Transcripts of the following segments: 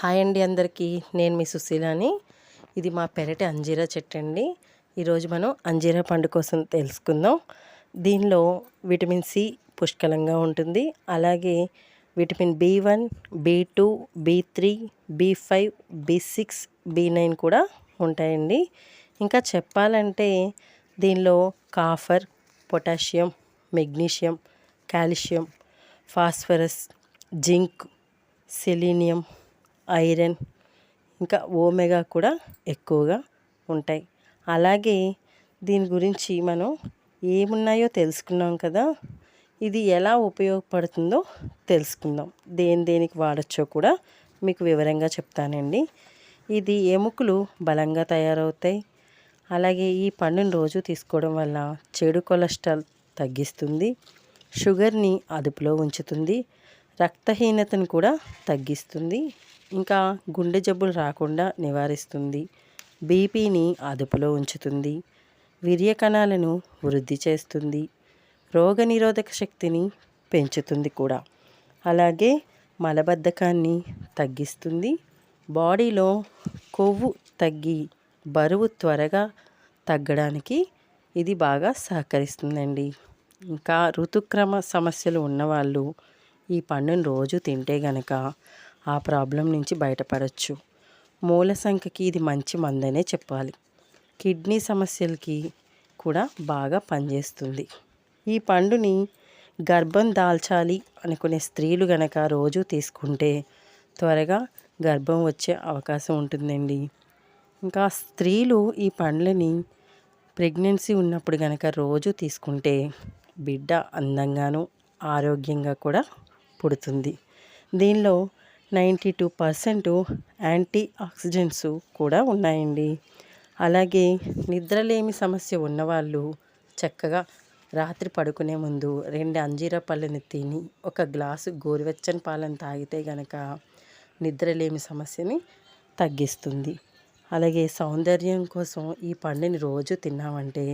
Hi అండి అందరికీ. నేను మీ సుశీలని. ఇది మా పెరటి అంజీరా చెట్టు అండి. ఈరోజు మనం అంజీరా పండు కోసం తెలుసుకుందాం. దీనిలో విటమిన్ సి పుష్కలంగా ఉంటుంది. అలాగే vitamin B one B two B three B five B six B nine కూడా ఉంటాయండి. ఇంకా చెప్పాలంటే దీనిలో copper potassium magnesium calcium phosphorus zinc selenium iron ఇంకా ఓమెగా కూడా ఎక్కువగా ఉంటాయి. అలాగే దీని గురించి మనం ఏమున్నాయో తెలుసుకున్నాం కదా ఇది ఎలా ఉపయోగపడుతుందో తెలుసుకుందాం. దేని దేనికి వాడచ్చో కూడా మీకు వివరంగా చెప్తానండి. ఇది ఎముకలు బలంగా తయారవుతాయి. అలాగే ఈ పండుని రోజు తీసుకోవడం వల్ల చెడు కొలెస్ట్రాల్ తగ్గిస్తుంది షుగర్ని అదుపులో ఉంచుతుంది రక్తహీనతను కూడా తగ్గిస్తుంది ఇంకా గుండె జబ్బులు రాకుండా నివారిస్తుంది. బీపీని అదుపులో ఉంచుతుంది. వీర్య కణాలను వృద్ధి చేస్తుంది. రోగనిరోధక శక్తిని పెంచుతుంది కూడా. అలాగే మలబద్ధకాన్ని తగ్గిస్తుంది. బాడీలో కొవ్వు తగ్గి బరువు త్వరగా తగ్గడానికి ఇది బాగా సహకరిస్తుందండి. ఇంకా ఋతుక్రమ సమస్యలు ఉన్నవాళ్ళు ఈ పండును రోజు తింటే గనక ఆ ప్రాబ్లం నుంచి బయటపడవచ్చు మూల సంఖ్యకి ఇది మంచి మందనే చెప్పాలి. కిడ్నీ సమస్యలకి కూడా బాగా పనిచేస్తుంది. ఈ పండుని గర్భం దాల్చాలి అనుకునే స్త్రీలు గనక రోజు తీసుకుంటే త్వరగా గర్భం వచ్చే అవకాశం ఉంటుందండి. ఇంకా స్త్రీలు ఈ పండ్లని ప్రెగ్నెన్సీ ఉన్నప్పుడు కనుక రోజు తీసుకుంటే బిడ్డ అందంగాను ఆరోగ్యంగా కూడా పుడుతుంది. దీనిలో ninety two percent antioxidants కూడా ఉన్నాయండి. అలాగే నిద్రలేమి సమస్య ఉన్నవాళ్ళు చక్కగా రాత్రి పడుకునే ముందు రెండు అంజీరా పళ్ళని తిని ఒక గ్లాసు గోరువెచ్చని పాలను తాగితే గనక నిద్రలేమి సమస్యని తగ్గిస్తుంది. అలాగే సౌందర్యం కోసం ఈ పండుని రోజు తిన్నామంటే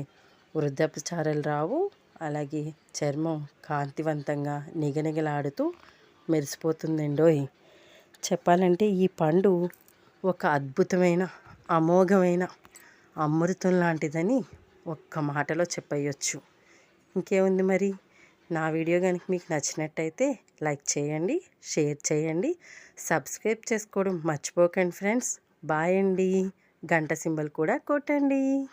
వృద్ధాపచారాలు రావు అలాగే చర్మం కాంతివంతంగా నిగనిగలాడుతూ మెరిసిపోతుందండోయ్. చెప్పాలంటే ఈ పండు ఒక అద్భుతమైన అమోఘమైన అమృతం లాంటిదని ఒక్క మాటలో చెప్పేయచ్చు. ఇంకేముంది మరి? నా వీడియో కనుక మీకు నచ్చినట్టయితే లైక్ చేయండి షేర్ చేయండి సబ్స్క్రైబ్ చేసుకోవడం మర్చిపోకండి ఫ్రెండ్స్. బాయ్ అండి. గంట సింబల్ కూడా కొట్టండి.